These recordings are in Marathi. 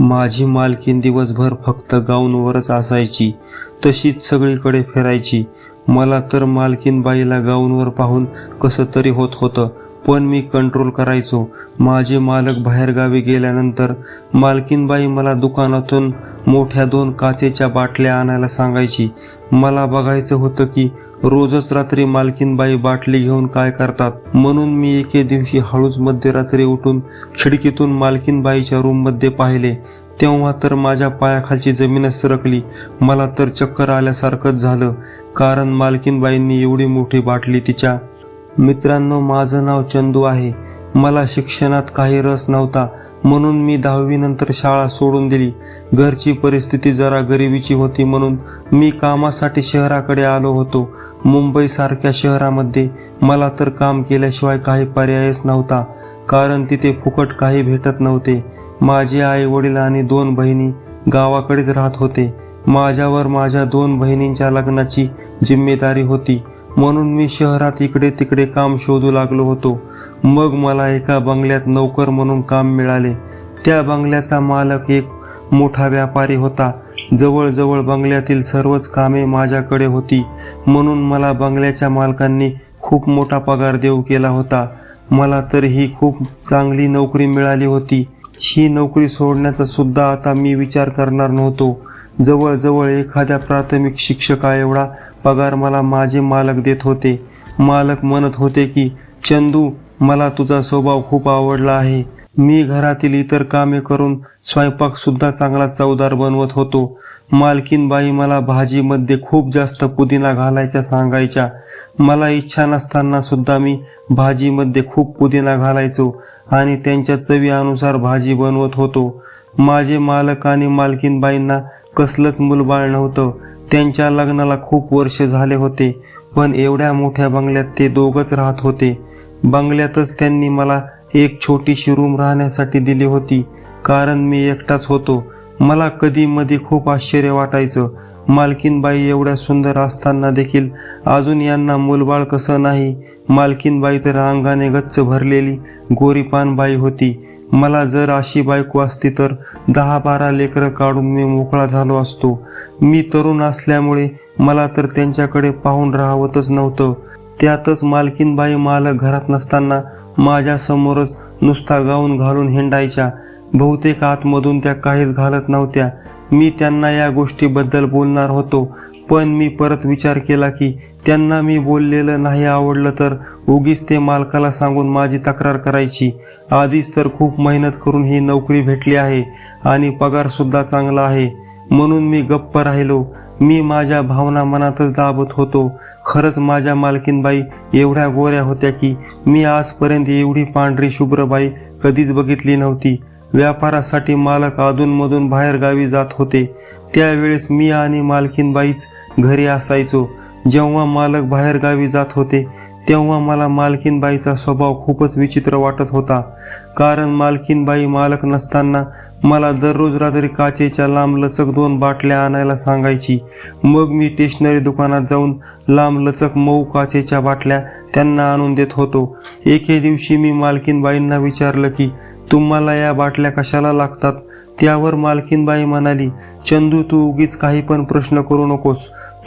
माझी मालकीन दिवसभर फक्त गाऊनवरच असायची तशीच सगळीकडे फिरायची. मला तर मालकीन बाईला गाऊनवर पाहून कसं तरी होत होतं पण मी कंट्रोल करायचो. माझे मालक बाहेरगावी गेल्यानंतर मालकीनबाई मला दुकानातून मोठ्या दोन काचेच्या बाटल्या आणायला सांगायची. मला बघायचं होतं की रोजच रात्री मालकीनबाई बाटली घेऊन काय करतात? म्हणून मी एके दिवशी हळूच मध्यरात्री उठून खिडकीतून मालकीनबाईच्या रूममध्ये पाहिले. तेव्हा तर माझ्या पायाखालची जमीनच सरकली. मला तर चक्कर आल्यासारखंच झालं. कारण मालकीनबाईंनी एवढी मोठी बाटली तिच्या. मित्रांनो माझं नाव चंदू आहे. मला शिक्षणात काही रस नव्हता. म्हणून मी दहावीनंतर शाळा सोडून दिली. घरची परिस्थिती जरा गरिबीची होती म्हणून मी कामासाठी शहराकडे आलो होतो. मुंबईसारख्या शहरामध्ये मला तर काम केल्याशिवाय काही पर्यायच नव्हता कारण तिथे फुकट काही भेटत नव्हते. माझे आई वडील आणि दोन बहिणी गावाकडेच राहत होते. माझ्यावर माझ्या दोन बहिणींच्या लग्नाची जिम्मेदारी होती. म्हणून मी शहरात इकडे तिकडे काम शोधू लागलो होतो. मग मला एका बंगल्यात नोकर म्हणून काम मिळाले. त्या बंगल्याचा मालक एक मोठा व्यापारी होता. जवळजवळ बंगल्यातील सर्वच कामे माझ्याकडे होती. म्हणून मला बंगल्याच्या मालकांनी खूप मोठा पगार देऊ केला होता. मला तर ही खूप चांगली नोकरी मिळाली होती. ही नोकरी सोडण्याचा सुद्धा आता मी विचार करणार नव्हतो. जवळजवळ एखाद्या प्राथमिक शिक्षका एवढा पगार मला माझे मालक देत होते. मालक म्हणत होते की चंदू मला तुझा स्वभाव खूप आवडला आहे. मी घरातील इतर कामे करून स्वयंपाक सुद्धा चांगला चवदार बनवत होतो. मालकीनबाई मला भाजीमध्ये खूप जास्त पुदिना घालायच्या सांगायच्या. मला इच्छा नसताना सुद्धा मी भाजीमध्ये खूप पुदिना घालायचो आणि त्यांच्या चवीनुसार भाजी बनवत होतो. माझे मालक आणि मालकीनबाईंना कसलंच मुलबाळ नव्हतं. त्यांच्या लग्नाला खूप वर्ष झाले होते पण एवढ्या मोठ्या बंगल्यात ते दोघंच राहत होते. बंगल्यातच त्यांनी मला एक छोटीशी रूम राहण्यासाठी दिली होती. कारण मी एकटाच होतो. मला कधी मध्ये खूप आश्चर्य वाटायचं. मालकीनबाई एवढ्या सुंदर असताना देखील अजून यांना मुलबाळ कसं नाही. मालकीनबाई तर अंगाने गच्च भरलेली गोरीपान बाई होती. मला जर अशी बायको असती तर दहा बारा लेकरं काढून मी मोकळा झालो असतो. मी तरुण असल्यामुळे मला तर त्यांच्याकडे पाहून राहावतच नव्हतं. त्यातच मालकीनबाई मालक घरात नसताना माझ्यासमोरच नुसता गाऊन घालून हिंडायच्या. बहुतेक आतमधून त्या काहीच घालत नव्हत्या. मी त्यांना या गोष्टीबद्दल बोलणार होतो पण मी परत विचार केला की त्यांना मी बोललेलं नाही आवडलं तर उगीच ते मालकाला सांगून माझी तक्रार करायची. आधीच तर खूप मेहनत करून ही नोकरी भेटली आहे आणि पगारसुद्धा चांगला आहे. म्हणून मी गप्प राहिलो. मी माझ्या भावना मनातच दाबत होतो. खरंच माझ्या मालकीनबाई एवढ्या गोऱ्या होत्या की मी आजपर्यंत एवढी पांढरी शुभ्रबाई कधीच बघितली नव्हती. व्यापारासाठी मालक अधूनमधून बाहेर गावी जात होते. त्यावेळेस मी आणि मालकीनबाईच घरी असायचो. जेव्हा मालक बाहेर गावी जात होते तेव्हा मला मालकीनबाईचा स्वभाव खूपच विचित्र वाटत होता. कारण मालकीनबाई मालक नसताना मला दररोज रात्री काचेच्या लांबलचक दोन बाटल्या आणायला सांगायची. मग मी स्टेशनरी दुकानात जाऊन लांबलचक मऊ काचेच्या बाटल्या त्यांना आणून देत होतो. एके दिवशी मी मालकीनबाईंना विचारलं की तुम्हाला या बाटल्या कशाला लागतात? त्यावर मालकीनबाई म्हणाली चंदू तू उगीच काही पण प्रश्न करू नकोस.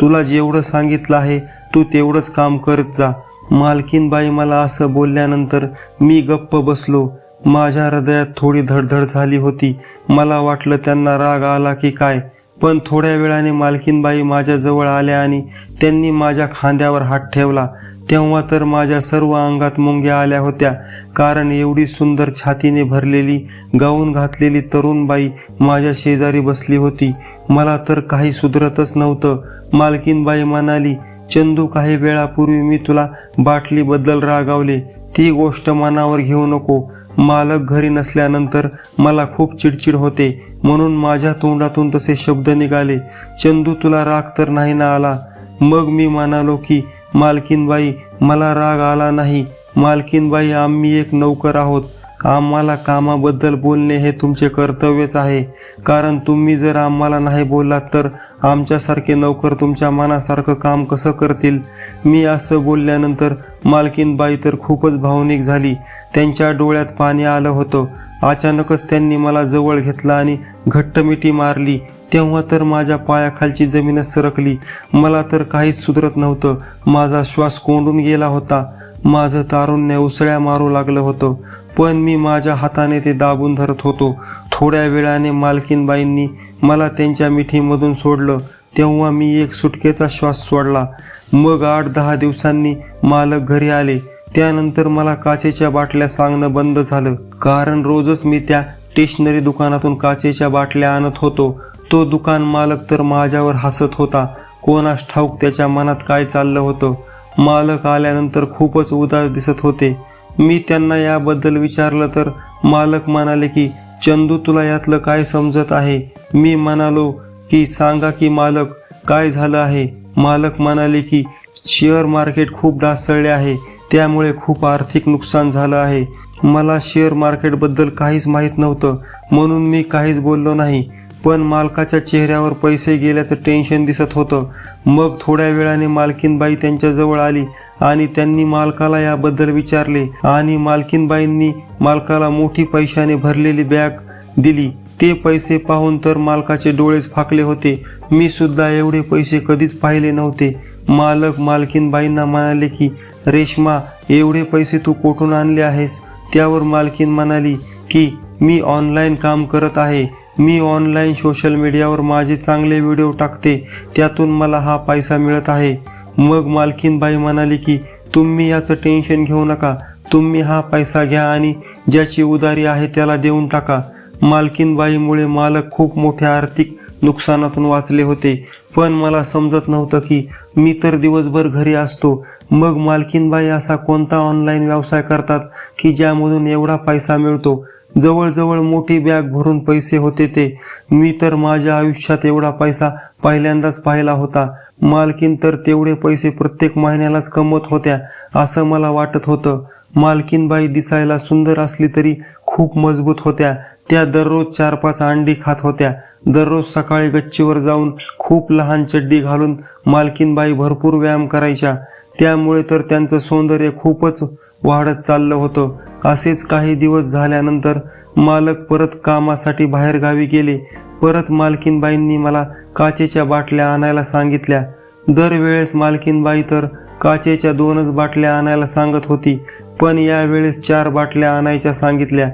तुला जेवढं सांगितलं आहे तू तेवढंच काम करत जा. मालकीनबाई मला असं बोलल्यानंतर मी गप्प बसलो. माझ्या हृदयात थोडी धडधड झाली होती. मला वाटलं त्यांना राग आला की काय पण थोड्या वेळाने मालकीनबाई माझ्याजवळ आल्या आणि त्यांनी माझ्या खांद्यावर हात ठेवला. तेव्हा तर माझ्या सर्व अंगात मुंग्या आल्या होत्या कारण एवढी सुंदर छातीने भरलेली गाऊन घातलेली तरुण बाई माझ्या शेजारी बसली होती. मला तर काही सुधरतच नव्हतं. मालकीनबाई म्हणाली चंदू काही वेळापूर्वी मी तुला बाटलीबद्दल रागावले. ती गोष्ट मनावर घेऊ नको. मालक घरी नसल्यानंतर मला खूप चिडचिड होते. म्हणून माझ्या तोंडातून तसे शब्द निघाले चंदू तुला राग तर नाही ना आला? मग मी म्हणालो की मालकीनबाई मला राग आला नाही. मालकीनबाई आम्ही एक नौकर आहोत. आम्हाला कामाबद्दल बोलणे हे तुमचे कर्तव्यच आहे. कारण तुम्ही जर आम्हाला नाही बोललात तर आमच्यासारखे नोकर तुमच्या मनासारखं काम कसं करतील? मी असं बोलल्यानंतर मालकीनबाई तर खूपच भावनिक झाली. त्यांच्या डोळ्यात पाणी आलं होतं. अचानकच त्यांनी मला जवळ घेतला आणि घट्ट मिठी मारली. तेव्हा तर माझ्या पायाखालची जमीनच सरकली. मला तर काहीच सुधरत नव्हतं. माझा श्वास कोंडून गेला होता. माझं तारुण्य उसळ्या मारू लागलं होतं. पण मी माझ्या हाताने ते दाबून धरत होतो. थोड्या वेळाने मालकीनबाईंनी मला त्यांच्या मिठीमधून सोडलं. तेव्हा मी एक सुटकेचा श्वास सोडला. मग आठ दहा दिवसांनी मालक घरी आले. त्यानंतर मला काचेच्या बाटल्या सांगणं बंद झालं. कारण रोजच मी त्या स्टेशनरी दुकानातून काचेच्या बाटल्या आणत होतो. तो दुकान मालक तर माझ्यावर हसत होता. कोणास ठाऊक त्याच्या मनात काय चाललं होतं? मालक आल्यानंतर खूपच उदास दिसत होते. मी त्यांना याबद्दल विचारलं तर मालक म्हणाले की चंदू तुला यातलं काय समजत आहे? मी म्हणालो की सांगा की मालक काय झालं आहे? मालक म्हणाले की शेअर मार्केट खूप ढासळले आहे त्यामुळे खूप आर्थिक नुकसान झालं आहे. मला शेअर मार्केटबद्दल काहीच माहीत नव्हतं म्हणून मी काहीच बोललो नाही. पण मालकाच्या चेहऱ्यावर पैसे गेल्याचं टेन्शन दिसत होतं. मग थोड्या वेळाने मालकीनबाई त्यांच्याजवळ आली आणि त्यांनी मालकाला याबद्दल विचारले आणि मालकीनबाईंनी मालकाला मोठी पैशाने भरलेली बॅग दिली. ते पैसे पाहून तर मालकाचे डोळेच फाकले होते. मी सुद्धा एवढे पैसे कधीच पाहिले नव्हते. मालक मालकीनबाईंना म्हणाले की रेश्मा एवढे पैसे तू कोठून आणले आहेस? त्यावर मालकीन म्हणाली की मी ऑनलाईन काम करत आहे. मी ऑनलाईन सोशल मीडियावर माझे चांगले व्हिडिओ टाकते. त्यातून मला हा पैसा मिळत आहे. मग मालकीनबाई म्हणाली की तुम्ही याचं टेन्शन घेऊ नका. तुम्ही हा पैसा घ्या आणि ज्याची उदारी आहे त्याला देऊन टाका. मालकीनबाईमुळे मालक खूप मोठ्या आर्थिक नुकसानातून वाचले होते. पण मला समजत नव्हतं की मी तर दिवसभर घरी असतो. मग मालकीनबाई असा कोणता ऑनलाईन व्यवसाय करतात की ज्यामधून एवढा पैसा मिळतो? जवळजवळ मोठी बॅग भरून पैसे होते ते. मी तर माझ्या आयुष्यात एवढा पैसा पहिल्यांदाच पाहिला होता. मालकीन तर तेवढे पैसे प्रत्येक महिन्यालाच कमवत होत्या असं मला वाटत होतं. मालकीनबाई दिसायला सुंदर असली तरी खूप मजबूत होत्या. त्या दररोज चार पाच अंडी खात होत्या. दररोज सकाळी गच्चीवर जाऊन खूप लहान चड्डी घालून मालकीनबाई भरपूर व्यायाम करायच्या. त्यामुळे तर त्यांचं सौंदर्य खूपच वाढत चाललं होतं. असेच काही दिवस झाल्यानंतर मालक परत कामासाठी बाहेर गावी गेले. परत मालकीनबाईंनी मला काचेच्या बाटल्या आणायला सांगितल्या. दरवेळेस मालकीनबाई तर काचेच्या दोनच बाटल्या आणायला सांगत होती पण यावेळेस चार बाटल्या आणायच्या सांगितल्या.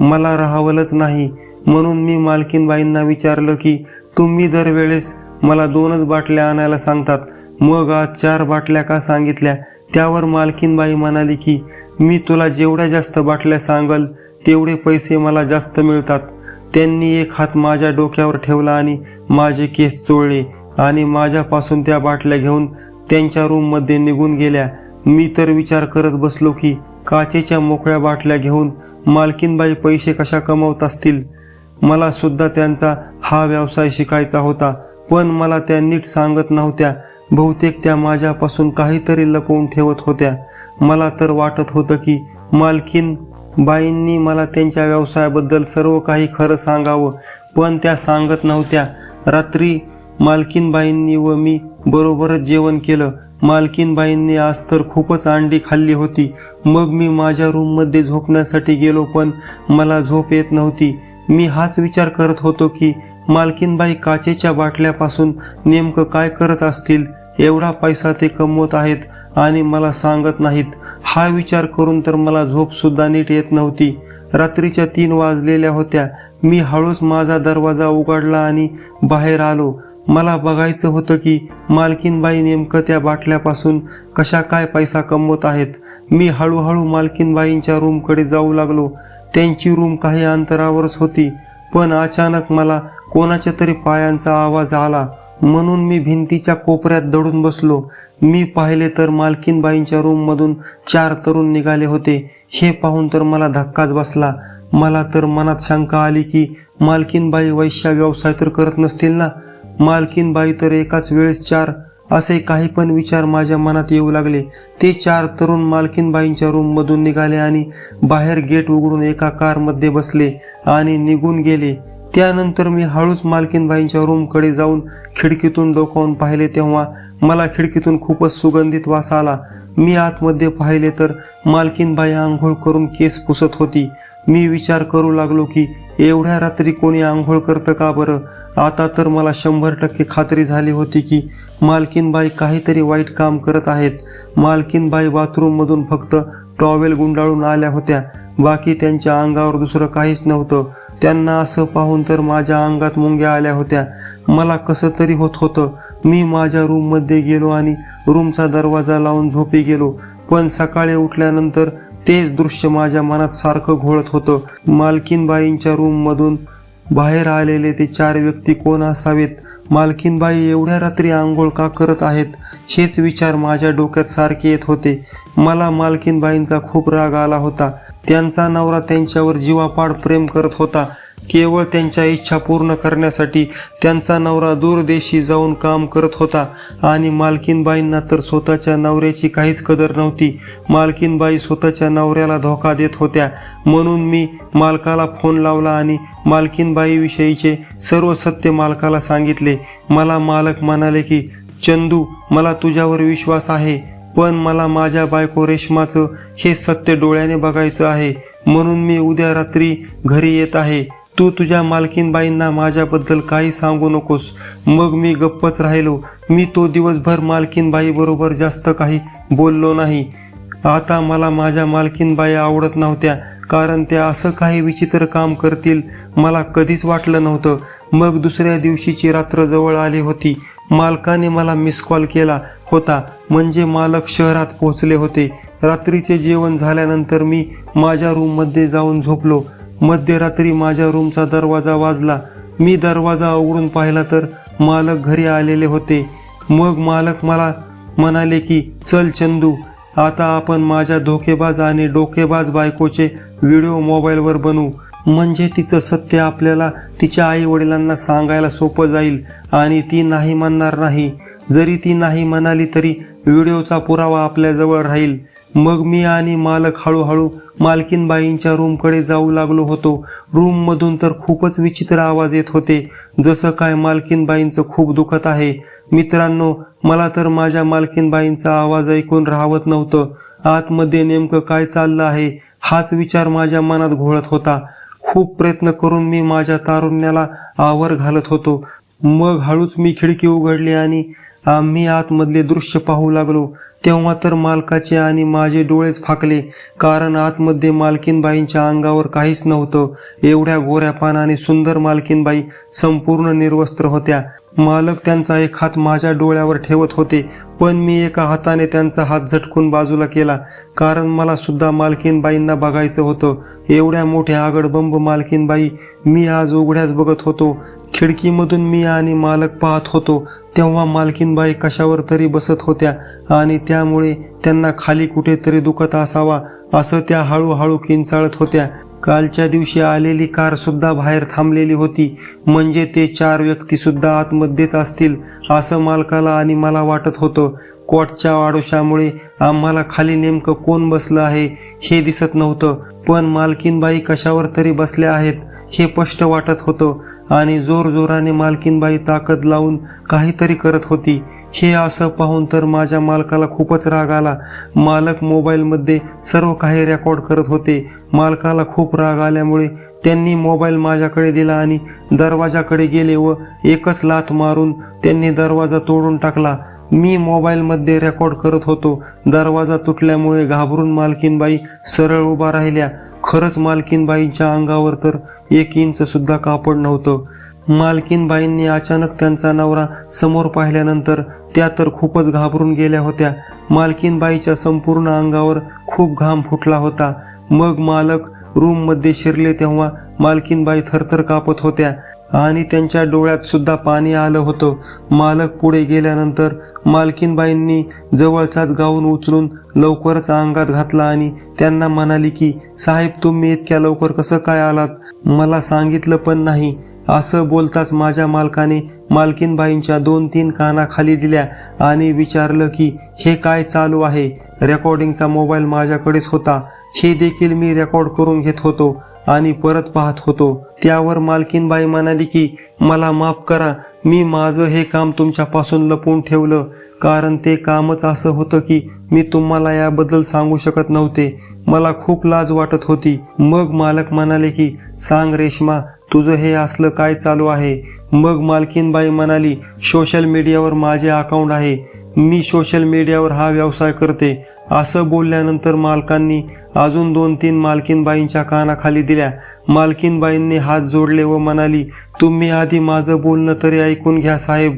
मला राहावलंच नाही. म्हणून मी मालकीनबाईंना विचारलं की तुम्ही दरवेळेस मला दोनच बाटल्या आणायला सांगतात. मग आज चार बाटल्या का सांगितल्या? त्यावर मालकीनबाई म्हणाली की मी तुला जेवढ्या जास्त बाटल्या सांगल तेवढे पैसे मला जास्त मिळतात. त्यांनी एक हात माझ्या डोक्यावर ठेवला आणि माझे केस चोळले आणि माझ्यापासून त्या बाटल्या घेऊन त्यांच्या रूममध्ये निघून गेल्या. मी तर विचार करत बसलो की काचेच्या मोकळ्या बाटल्या घेऊन मालकीनबाई पैसे कशा कमवत असतील? मला सुद्धा त्यांचा हा व्यवसाय शिकायचा होता पण मला त्या नीट सांगत नव्हत्या. बहुतेक त्या माझ्यापासून काहीतरी लपवून ठेवत होत्या. मला तर वाटत होतं की मालकीन बाईंनी मला त्यांच्या व्यवसायाबद्दल सर्व काही खरं सांगावं पण त्या सांगत नव्हत्या. रात्री मालकीनबाईंनी व मी बरोबरच जेवण केलं. मालकीनबाईंनी आज तर खूपच अंडी खाल्ली होती. मग मी माझ्या रूममध्ये झोपण्यासाठी गेलो पण मला झोप येत नव्हती. मी हाच विचार करत होतो की मालकीनबाई काचेच्या बाटल्यापासून नेमकं काय करत असतील? एवढा पैसा ते कमवत आहेत आणि मला सांगत नाहीत. हा विचार करून तर मला झोप सुद्धा नीट येत नव्हती. रात्रीच्या तीन वाजलेल्या होत्या. मी हळूच माझा दरवाजा उघडला आणि बाहेर आलो. मला बघायचं होतं की मालकीनबाई नेमकं त्या बाटल्यापासून कशा काय पैसा कमवत आहेत. मी हळूहळू मालकीनबाईंच्या रूमकडे जाऊ लागलो. त्यांची रूम काही अंतरावरच होती पण अचानक मला कोणाच्या तरी पायांचा आवाज आला. म्हणून मी भिंतीच्या कोपऱ्यात दडून बसलो. मी पाहिले तर मालकीनबाईंच्या रूममधून चार तरुण निघाले होते. हे पाहून तर मला धक्काच बसला. मला तर मनात शंका आली की मालकीनबाई वैश्या व्यवसाय तर करत नसतील ना? मालकीनबाई तर एकाच वेळेस चार असे काही पण विचार माझ्या मनात येऊ लागले. ते चार तरुण मालकीनबाईंच्या रूममधून निघाले आणि बाहेर गेट उघडून एका कारमध्ये बसले आणि निघून गेले. त्यानंतर मी हळूच मालकीनबाईंच्या रूमकडे जाऊन खिडकीतून डोकावून पाहिले तेव्हा मला खिडकीतून खूपच सुगंधित वास आला. मी आतमध्ये पाहिले तर मालकीनबाई आंघोळ करून केस पुसत होती. मी विचार करू लागलो की एवढ्या रात्री कोणी आंघोळ करतं का बरं? आता तर मला शंभर टक्के खात्री झाली होती की मालकीनबाई काहीतरी वाईट काम करत आहेत. मालकीनबाई बाथरूममधून फक्त टॉवेल गुंडाळून आल्या होत्या. बाकी त्यांच्या अंगावर दुसरं काहीच नव्हतं. त्यांना असं पाहून तर माझ्या अंगात मुंग्या आल्या होत्या. मला कसं तरी होत होतं. मी माझ्या रूममध्ये गेलो आणि रूमचा दरवाजा लावून झोपी गेलो. पण सकाळी उठल्यानंतर तेच दृश्य माझ्या मनात सारखं घोळत होतं. मालकीनबाईंच्या रूममधून बाहेर आलेले ते चार व्यक्ती कोण असावेत? मालकीनबाई एवढ्या रात्री आंघोळ का करत आहेत? हेच विचार माझ्या डोक्यात सारखे येत होते. मला मालकीनबाईंचा खूप राग आला होता. त्यांचा नवरा त्यांच्यावर जीवापाड प्रेम करत होता. केवळ त्यांच्या इच्छा पूर्ण करण्यासाठी त्यांचा नवरा दूरदेशी जाऊन काम करत होता. आणि मालकीनबाईंना तर स्वतःच्या नवऱ्याची काहीच कदर नव्हती. मालकीनबाई स्वतःच्या नवऱ्याला धोका देत होत्या. म्हणून मी मालकाला फोन लावला आणि मालकीनबाईविषयीचे सर्व सत्य मालकाला सांगितले. मला मालक म्हणाले की चंदू मला तुझ्यावर विश्वास आहे पण मला माझ्या बायको रेशमाचं हे सत्य डोळ्याने बघायचं आहे. म्हणून मी उद्या रात्री घरी येत आहे. तू तुझ्या मालकीनबाईंना माझ्याबद्दल काही सांगू नकोस. मग मी गप्पच राहिलो. मी तो दिवसभर मालकीनबाईबरोबर जास्त काही बोललो नाही. आता मला माझ्या मालकीनबाई आवडत नव्हत्या कारण त्या असं काही विचित्र काम करतील मला कधीच वाटलं नव्हतं. मग दुसऱ्या दिवशीची रात्र जवळ आली होती. मालकाने मला मिस कॉल केला होता म्हणजे मालक शहरात पोहोचले होते. रात्रीचे जेवण झाल्यानंतर मी माझ्या रूममध्ये जाऊन झोपलो. मध्यरात्री माझ्या रूमचा दरवाजा वाजला. मी दरवाजा उघडून पाहिला तर मालक घरी आलेले होते. मग मालक मला म्हणाले की चल चंदू आता आपण माझ्या धोकेबाज आणि डोकेबाज बायकोचे व्हिडिओ मोबाईलवर बनवू. म्हणजे तिचं सत्य आपल्याला तिच्या आई वडिलांना सांगायला सोपं जाईल आणि ती नाही म्हणणार नाही. जरी ती नाही म्हणाली तरी व्हिडिओचा पुरावा आपल्याजवळ राहील. मग मी आणि मालक हळूहळू मालकीनबाईंच्या रूमकडे जाऊ लागलो होतो. रूममधून तर खूपच विचित्र आवाज येत होते. जसं काय मालकीनबाईंचं खूप दुखत आहे. मित्रांनो मला तर माझ्या मालकीनबाईंचा आवाज ऐकून राहवत नव्हतं. आतमध्ये नेमकं काय चाललं आहे हाच विचार माझ्या मनात घोळत होता. खूप प्रयत्न करून मी माझ्या तारुण्याला आवर घालत होतो. मग हळूच मी खिडकी उघडली आणि आम्ही आतमधले दृश्य पाहू लागलो. तेव्हा तर मालकाचे आणि माझे डोळेच फाकले कारण आतमध्ये मालकीनबाईंच्या अंगावर काहीच नव्हतं. एवढ्या गोऱ्या पानाने सुंदर मालकीनबाई संपूर्ण निर्वस्त्र होत्या. मालक त्यांचा एक हात माझ्या डोळ्यावर ठेवत होते पण मी एका हाताने त्यांचा हात झटकून बाजूला केला कारण मला सुद्धा मालकीनबाईंना बघायचं होतं. एवढ्या मोठ्या आगडबंब मालकीनबाई मी आज उघड्याच बघत होतो. खिडकीमधून मी आणि मालक पाहत होतो तेव्हा मालकीनबाई कशावर तरी बसत होत्या आणि त्यामुळे त्यांना खाली कुठेतरी दुखत असावा असं त्या हळूहळू किंचाळत होत्या. कालच्या दिवशी आलेली कार सुद्धा बाहेर थांबलेली होती. म्हणजे ते चार व्यक्ती सुद्धा आतमध्येच असतील असं मालकाला आणि मला वाटत होतं. कोटच्या आडोशामुळे आम्हाला खाली नेमकं कोण बसलं आहे हे दिसत नव्हतं. पण मालकीनबाई कशावर तरी बसल्या आहेत हे स्पष्ट वाटत होतं. आणि जोरजोराने मालकीनबाई ताकद लावून काहीतरी करत होती. हे असं पाहून तर माझ्या मालकाला खूपच राग आला. मालक मोबाईलमध्ये सर्व काही रेकॉर्ड करत होते. मालकाला खूप राग आल्यामुळे त्यांनी मोबाईल माझ्याकडे दिला आणि दरवाजाकडे गेले व एकच लाथ मारून त्यांनी दरवाजा तोडून टाकला. मी मोबाईलमध्ये रेकॉर्ड करत होतो. दरवाजा तुटल्यामुळे घाबरून मालकीनबाई सरळ उभा राहिल्या. खरंच मालकीनबाईंच्या अंगावर तर एक इंच सुद्धा कापड नव्हतं. मालकीनबाईंनी अचानक त्यांचा नवरा समोर पाहिल्यानंतर त्या तर खूपच घाबरून गेल्या होत्या. मालकीनबाईच्या संपूर्ण अंगावर खूप घाम फुटला होता. मग मालक रूममध्ये शिरले तेव्हा मालकीनबाई थरथर कापत होत्या आणि त्यांच्या डोळ्यात सुद्धा पाणी आलं होतं. मालक पुढे गेल्यानंतर मालकीनबाईंनी जवळचाच गाऊन उचलून लवकरच अंगात घातला आणि त्यांना म्हणाली की साहेब तुम्ही इतक्या लवकर कसं काय आलात? मला सांगितलं पण नाही. असं बोलताच माझ्या मालकाने मालकीनबाईंच्या दोन तीन कानाखाली दिल्या आणि विचारलं की हे काय चालू आहे? रेकॉर्डिंगचा मोबाईल माझ्याकडेच होता. हे देखील मी रेकॉर्ड करून घेत होतो आणि परत पाहत होतो. त्यावर मालकीनबाई म्हणाली की मला माफ करा. मी माझं हे काम तुमच्यापासून लपवून ठेवलं. कारण ते कामच असं होतं की मी तुम्हाला याबद्दल सांगू शकत नव्हते. मला खूप लाज वाटत होती. मग मालक म्हणाले की सांग रेश्मा तुझं हे असलं काय चालू आहे? मग मालकीनबाई म्हणाली सोशल मीडियावर माझे अकाउंट आहे. मी सोशल मीडियावर हा व्यवसाय करते. असं बोलल्यानंतर मालकांनी अजून दोन तीन मालकीनबाईंच्या कानाखाली दिल्या. मालकीनबाईंनी हात जोडले व म्हणाली तुम्ही आधी माझं बोलणं तरी ऐकून घ्या साहेब.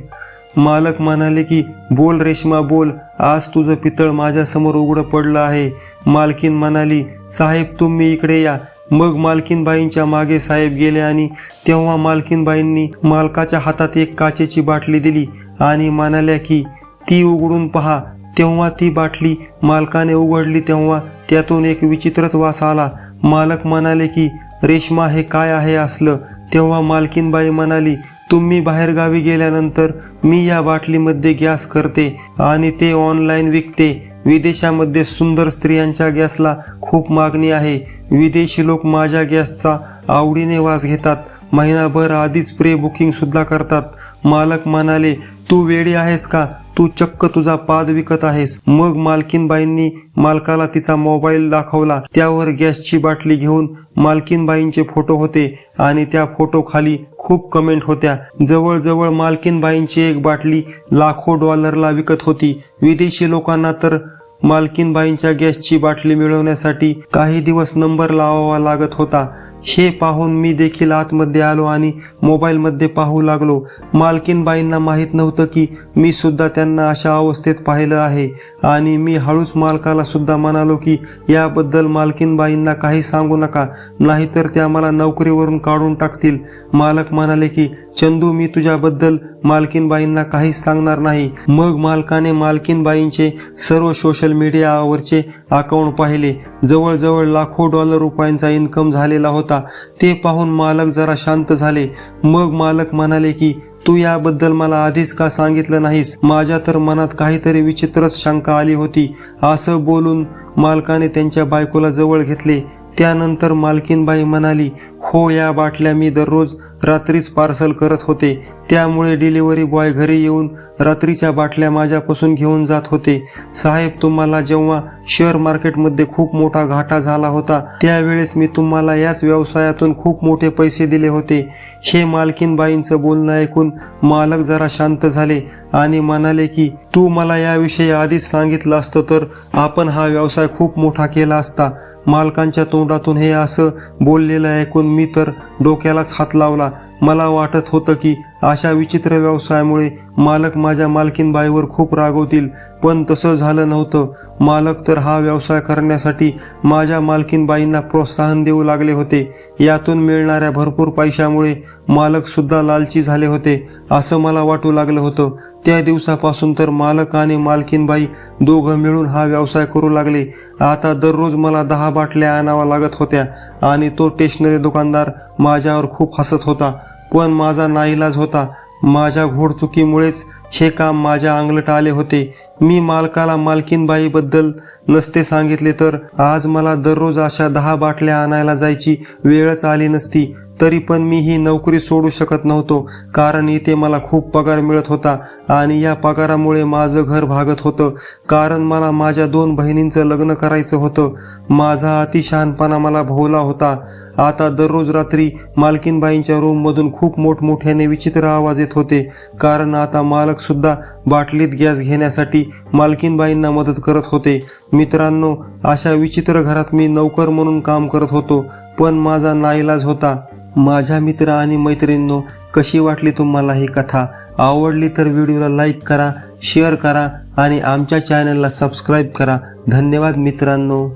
मालक म्हणाले की बोल रेश्मा बोल. आज तुझं पितळ माझ्यासमोर उघडं पडलं आहे. मालकीन म्हणाली साहेब तुम्ही इकडे या. मग मालकीनबाईंच्या मागे साहेब गेले आणि तेव्हा मालकीनबाईंनी मालकाच्या हातात एक काचेची बाटली दिली आणि म्हणाल्या की ती उघडून पहा. तेव्हा ती बाटली मालकाने उघडली तेव्हा त्यातून एक विचित्रच वास आला. मालक म्हणाले की रेश्मा हे काय आहे असलं? तेव्हा मालकीनबाई म्हणाली तुम्ही बाहेरगावी गेल्यानंतर मी या बाटलीमध्ये गॅस करते आणि ते ऑनलाईन विकते. विदेशामध्ये सुंदर स्त्रियांच्या गॅसला खूप मागणी आहे. विदेशी लोक माझ्या गॅसचा आवडीने वास घेतात. महिनाभर आधीच प्रे बुकिंग सुद्धा करतात. मालक म्हणाले तू वेडी आहेस का? तू चक्क तुझा पाद विकत आहेस. मग मालकीनबाईंनी मालकाला तिचा मोबाईल दाखवला. त्यावर गॅसची बाटली घेऊन मालकीनबाईंचे फोटो होते आणि त्या फोटो खाली खूप कमेंट होत्या. जवळजवळ मालकीनबाईंची एक बाटली लाखो डॉलरला विकत होती. विदेशी लोकांना तर मालकीनबाईंच्या गॅसची बाटली मिळवण्यासाठी काही दिवस नंबर लावावा लागत होता. हे पाहून मी देखील आतमध्ये आलो आणि मोबाईलमध्ये पाहू लागलो. मालकीनबाईंना माहीत नव्हतं की मी सुद्धा त्यांना अशा अवस्थेत पाहिलं आहे. आणि मी हळूच मालकाला सुद्धा म्हणालो की याबद्दल मालकीनबाईंना काही सांगू नका. नाहीतर त्या मला नोकरीवरून काढून टाकतील. मालक म्हणाले की चंदू मी तुझ्याबद्दल मालकीनबाईंना काहीच सांगणार नाही. मग मालकाने मालकीनबाईंचे सर्व सोशल मीडियावरचे अकाउंट पाहिले. जवळजवळ लाखो डॉलर रुपयांचा इन्कम झालेला होता. ते पाहून मालक जरा शांत झाले. मग मालक म्हणाले की तू याबद्दल मला आधीच का सांगितलं नाहीस? माझ्या तर मनात काहीतरी विचित्रच शंका आली होती. असं बोलून मालकाने त्यांच्या बायकोला जवळ घेतले. त्यानंतर मालकीनबाई म्हणाली हो या बाटल्या मी दररोज रात्रीच पार्सल करत होते. त्यामुळे डिलिव्हरी बॉय घरी येऊन रात्रीच्या बाटल्या माझ्यापासून घेऊन जात होते. साहेब तुम्हाला जेव्हा शेअर मार्केटमध्ये खूप मोठा घाटा झाला होता त्यावेळेस मी तुम्हाला याच व्यवसायातून खूप मोठे पैसे दिले होते. हे मालकीनबाईंचं बोलणं ऐकून मालक जरा शांत झाले आणि म्हणाले की तू मला याविषयी आधीच सांगितलं असतं तर आपण हा व्यवसाय खूप मोठा केला असता. मालकांच्या तोंडातून हे असं बोललेलं ऐकून मी तर डोक्यालाच हात लावला. मला वाटत होतं की अशा विचित्र व्यवसायामुळे मालक माझ्या मालकीनबाईवर खूप रागवतील पण तसं झालं नव्हतं. मालक तर हा व्यवसाय करण्यासाठी माझ्या मालकीनबाईंना प्रोत्साहन देऊ लागले होते. यातून मिळणाऱ्या भरपूर पैशामुळे मालकसुद्धा लालची झाले होते असं मला वाटू लागलं होतं. त्या दिवसापासून तर मालक आणि मालकीनबाई दोघं मिळून हा व्यवसाय करू लागले. आता दररोज मला दहा बाटल्या आणाव्या लागत होत्या आणि तो स्टेशनरी दुकानदार माझ्यावर खूप हसत होता. पण माझा नाईलाज होता. माझ्या घोडचुकीमुळेच हे काम माझ्या अंगलट आले होते. मी मालकाला मालकीनबाईबद्दल नसते सांगितले तर आज मला दररोज अशा दहा बाटल्या आणायला जायची वेळच आली नसती. तरी पण मी ही नोकरी सोडू शकत नव्हतो कारण इथे मला खूप पगार मिळत होता आणि या पगारामुळे माझं घर भागत होतं. कारण मला माझ्या दोन बहिणींचं लग्न करायचं होतं. माझा अतिशहानपणा मला भोवला होता. आता दररोज रात्री मालकीनबाईंच्या रूममधून खूप मोठमोठ्याने विचित्र आवाज येत होते. कारण आता मालकसुद्धा बाटलीत गॅस घेण्यासाठी मालकीनबाईंना मदत करत होते. मित्रांनो अशा विचित्र घरात मी नौकर म्हणून काम करत होतो पण माझा नाईलाज होता. माझ्या मित्र आणि मैत्रिणींनो कशी वाटली तुम्हाला ही कथा? आवडली तर व्हिडिओला लाईक करा शेअर करा आणि आमच्या चॅनलला सबस्क्राईब करा. धन्यवाद मित्रांनो.